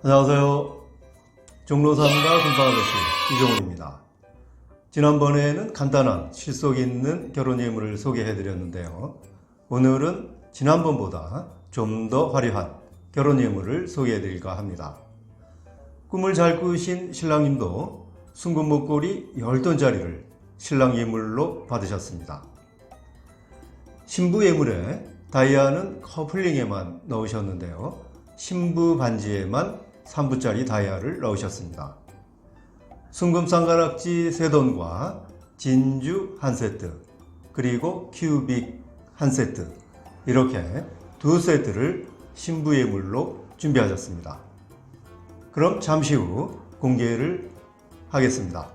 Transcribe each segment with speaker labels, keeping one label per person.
Speaker 1: 안녕하세요. 종로삼가 금방아저씨 이종훈입니다. 지난번에는 간단한 실속 있는 결혼 예물을 소개해 드렸는데요. 오늘은 지난번보다 좀 더 화려한 결혼 예물을 소개해 드릴까 합니다. 꿈을 잘 꾸신 신랑님도 순금 목걸이 10돈짜리를 신랑 예물로 받으셨습니다. 신부 예물에 다이아는 커플링에만 넣으셨는데요. 신부 반지에만 3부짜리 다이아를 넣으셨습니다. 순금 쌍가락지 3돈과 진주 한 세트, 그리고 큐빅 한 세트, 이렇게 두 세트를 신부 예물로 준비하셨습니다. 그럼 잠시 후 공개를 하겠습니다.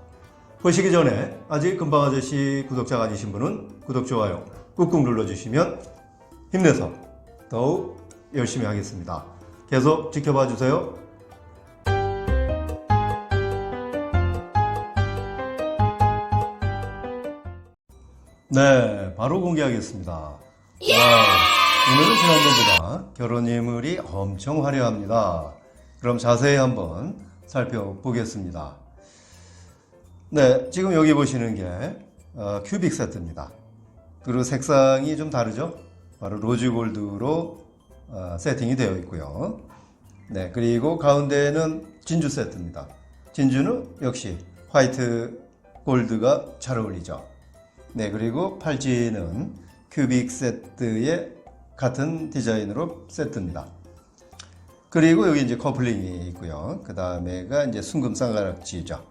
Speaker 1: 보시기 전에 아직 금방 아저씨 구독자가 아니신 분은 구독, 좋아요 꾹꾹 눌러주시면 힘내서 더욱 열심히 하겠습니다. 계속 지켜봐 주세요. 네, 바로 공개하겠습니다. 와, 오늘은 지난번보다 결혼 예물이 엄청 화려합니다. 그럼 자세히 한번 살펴보겠습니다. 네, 지금 여기 보시는 게 어, 큐빅 세트입니다. 그리고 색상이 좀 다르죠? 바로 로즈 골드로 어, 세팅이 되어 있고요. 네, 그리고 가운데는 진주 세트입니다. 진주는 역시 화이트 골드가 잘 어울리죠. 네, 그리고 팔찌는 큐빅 세트의 같은 디자인으로 세트입니다. 그리고 여기 이제 커플링이 있고요. 그 다음에가 이제 순금 쌍가락지죠.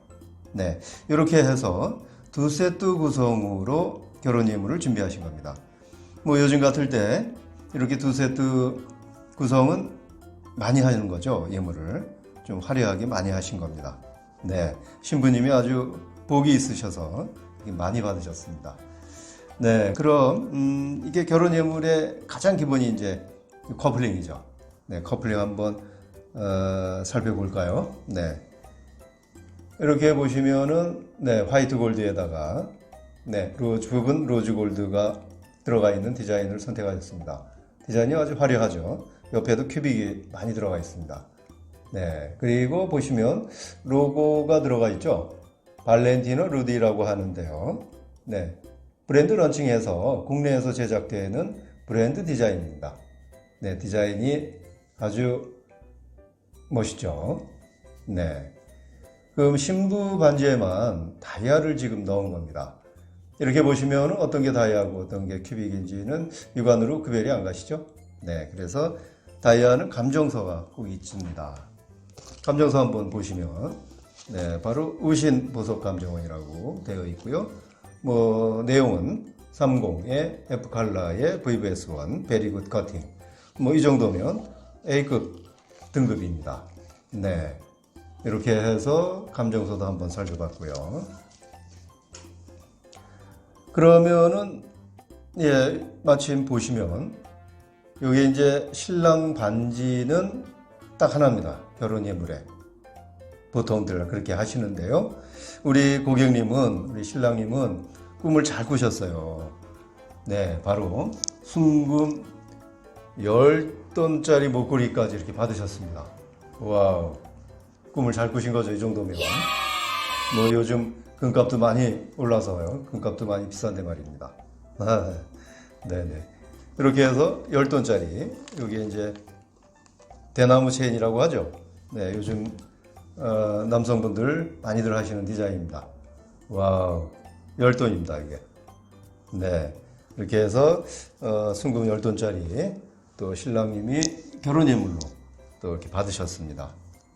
Speaker 1: 네, 이렇게 해서 두 세트 구성으로 결혼 예물을 준비하신 겁니다. 뭐 요즘 같을 때 이렇게 두 세트 구성은 많이 하는 거죠. 예물을 좀 화려하게 많이 하신 겁니다. 네, 신부님이 아주 복이 있으셔서 많이 받으셨습니다. 네, 그럼 음, 이게 결혼 예물의 가장 기본이 이제 커플링이죠. 네, 커플링 한번 어, 살펴볼까요? 네, 이렇게 보시면은 네 화이트 골드에다가 네 로즈 부분 로즈 골드가 들어가 있는 디자인을 선택하셨습니다. 디자인이 아주 화려하죠. 옆에도 큐빅이 많이 들어가 있습니다. 네 그리고 보시면 로고가 들어가 있죠. 발렌티노 루디라고 하는데요. 네 브랜드 런칭해서 국내에서 제작되는 브랜드 디자인입니다. 네 디자인이 아주 멋있죠. 네. 그럼 신부 반지에만 다이아를 지금 넣은 겁니다. 이렇게 보시면 어떤 게 다이아고 어떤 게 큐빅인지는 육안으로 구별이 안 가시죠? 네, 그래서 다이아는 감정서가 꼭 있습니다. 감정서 한번 보시면 네, 바로 우신 보석 감정원이라고 되어 있고요. 뭐 내용은 30의 F 칼라의 VVS1 베리굿 커팅 뭐 이 정도면 A급 등급입니다. 네. 이렇게 해서 감정서도 한번 살펴봤고요. 그러면은 예 마침 보시면 여기 이제 신랑 반지는 딱 하나입니다. 결혼 예물에 보통들 그렇게 하시는데요. 우리 고객님은 우리 신랑님은 꿈을 잘 꾸셨어요. 네, 바로 순금 10돈짜리 목걸이까지 이렇게 받으셨습니다. 와우. 꿈을 잘 꾸신 거죠, 이 정도면. 뭐 요즘 금값도 많이 올라서요. 금값도 많이 비싼데 말입니다. 아, 네네. 이렇게 해서 10돈짜리. 여기 이제 대나무 체인이라고 하죠. 네, 요즘 어, 남성분들 많이들 하시는 디자인입니다. 와우, 10돈입니다, 이게. 네. 이렇게 해서 어, 순금 10돈짜리 또 신랑님이 결혼 예물로 또 이렇게 받으셨습니다.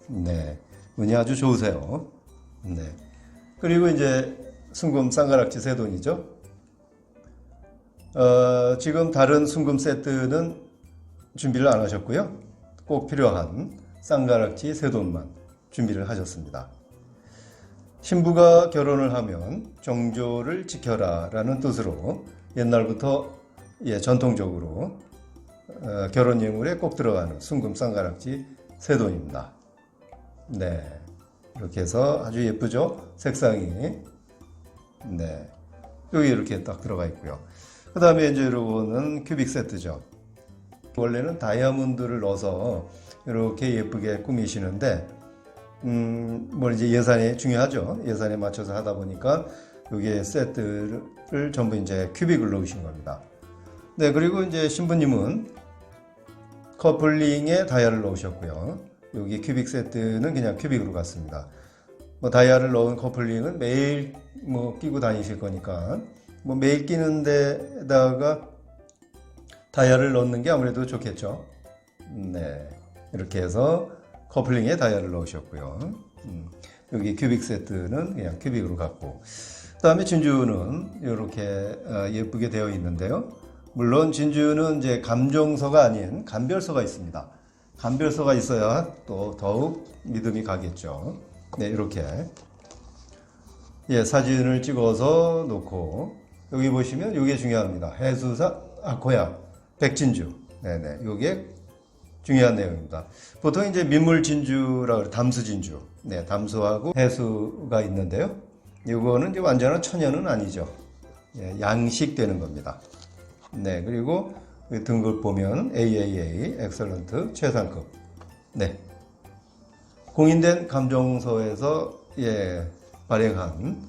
Speaker 1: 네. 운이 아주 좋으세요. 네. 그리고 이제 순금 쌍가락지 세 돈이죠. 어, 지금 다른 순금 세트는 준비를 안 하셨고요. 꼭 필요한 쌍가락지 세 돈만 준비를 하셨습니다. 신부가 결혼을 하면 정조를 지켜라 라는 뜻으로 옛날부터 예, 전통적으로 어, 결혼 예물에 꼭 들어가는 순금 쌍가락지 세 돈입니다. 네. 이렇게 해서 아주 예쁘죠? 색상이. 네. 여기 이렇게 딱 들어가 있고요. 그 다음에 이제 이거는 큐빅 세트죠. 원래는 다이아몬드를 넣어서 이렇게 예쁘게 꾸미시는데 음, 뭐 이제 예산이 중요하죠. 예산에 맞춰서 하다 보니까 여기에 세트를 전부 이제 큐빅을 넣으신 겁니다. 네, 그리고 이제 신부님은 커플링에 다이아를 넣으셨고요. 여기 큐빅 세트는 그냥 큐빅으로 갔습니다. 뭐 다이아를 넣은 커플링은 매일 뭐 끼고 다니실 거니까 뭐 매일 끼는 데다가 다이아를 넣는 게 아무래도 좋겠죠. 네. 이렇게 해서 커플링에 다이아를 넣으셨고요. 음, 여기 큐빅 세트는 그냥 큐빅으로 갔고. 그 다음에 진주는 이렇게 어, 예쁘게 되어 있는데요. 물론 진주는 이제 감정서가 아닌 감별서가 있습니다. 감별서가 있어야 또 더욱 믿음이 가겠죠. 네, 이렇게. 예, 사진을 찍어서 놓고 여기 보시면 이게 중요합니다. 해수사 아코야 백진주. 네네. 이게 중요한 내용입니다. 보통 이제 민물 진주라 그래 담수 진주. 네, 담수하고 해수가 있는데요. 이거는 이제 완전한 천연은 아니죠. 예, 양식되는 겁니다. 네, 그리고 그 등급 보면 AAA, 엑셀런트, 최상급. 네. 공인된 감정서에서 예, 발행한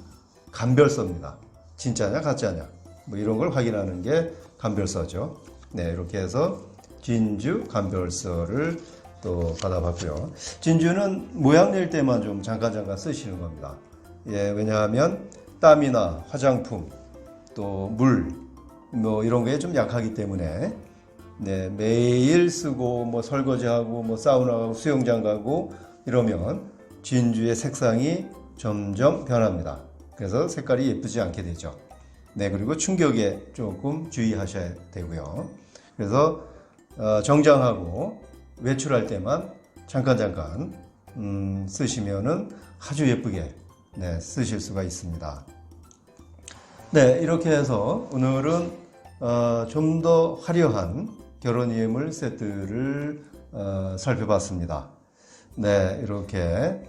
Speaker 1: 감별서입니다. 진짜냐 가짜냐 뭐 이런 걸 확인하는 게 감별서죠. 네, 이렇게 해서 진주 감별서를 또 받아봤고요. 진주는 모양 낼 때만 좀 잠깐 잠깐 쓰시는 겁니다. 예, 왜냐하면 땀이나 화장품 또 물 뭐 이런 거에 좀 약하기 때문에 네, 매일 쓰고 뭐 설거지하고 뭐 사우나 가고 수영장 가고 이러면 진주의 색상이 점점 변합니다. 그래서 색깔이 예쁘지 않게 되죠. 네, 그리고 충격에 조금 주의하셔야 되고요. 그래서 어, 정장하고 외출할 때만 잠깐 잠깐 음, 쓰시면은 아주 예쁘게 네, 쓰실 수가 있습니다. 네, 이렇게 해서 오늘은 어, 좀 더 화려한 결혼 예물 세트를 어, 살펴봤습니다. 네, 이렇게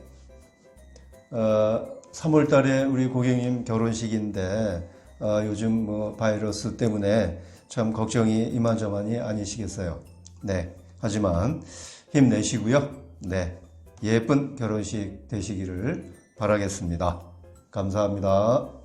Speaker 1: 어, 3월 달에 우리 고객님 결혼식인데 어, 요즘 뭐 바이러스 때문에 참 걱정이 이만저만이 아니시겠어요. 네. 하지만 힘내시고요. 네. 예쁜 결혼식 되시기를 바라겠습니다. 감사합니다.